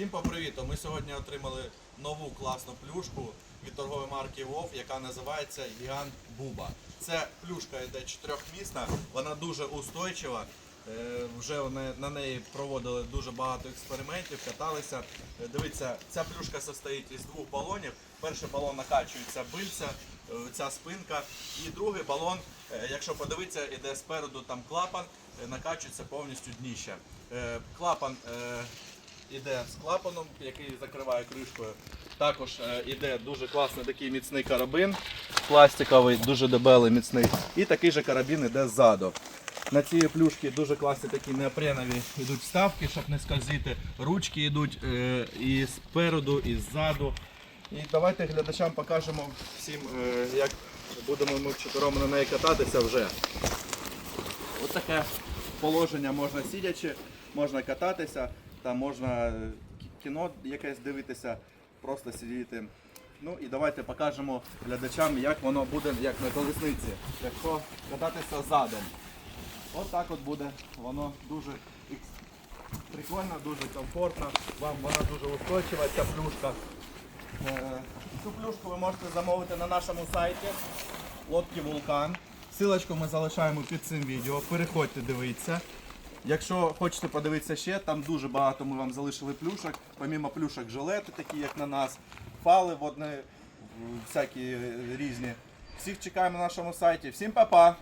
Всім попривіт! Ми сьогодні отримали нову класну плюшку від торгової марки Вов, яка називається Гігант Буба. Це плюшка йде чотирьохмісна, вона дуже устойчива. Е, Вже на неї проводили дуже багато експериментів, каталися. Е, Дивіться, ця плюшка состоїть із двох балонів. Перший балон накачується бильця, е, ця спинка. І другий балон, якщо подивитися, іде спереду там клапан, накачується повністю дніще. Клапан іде з клапаном, який закриває кришкою. Також е, іде дуже класний такий міцний карабин, пластиковий, дуже дебелий, міцний. І такий же карабін іде ззаду. На цій плюшці дуже класні такі неопренові йдуть вставки, щоб не скользити. Ручки йдуть е, і спереду, і ззаду. І давайте глядачам покажемо всім, е, як будемо ми чотиром на неї кататися вже. Ось таке положення можна сидячи, можна кататися, там можна е, кіно якесь дивитися, просто сидіти. Ну і давайте покажемо глядачам, як воно буде, як на колесниці, якщо кататися задом. От так от буде. Воно дуже прикольно, дуже комфортно. Вам вона дуже устойчива, ця плюшка. Е, Цю плюшку ви можете замовити на нашому сайті лодки Вулкан. Силочку ми залишаємо під цим відео. Переходьте, дивіться. Якщо хочете подивитися ще, там дуже багато ми вам залишили плюшок. Помімо плюшок жилети, такі як на нас, фали водні, всякі різні. Всіх чекаємо на нашому сайті. Всім па-па!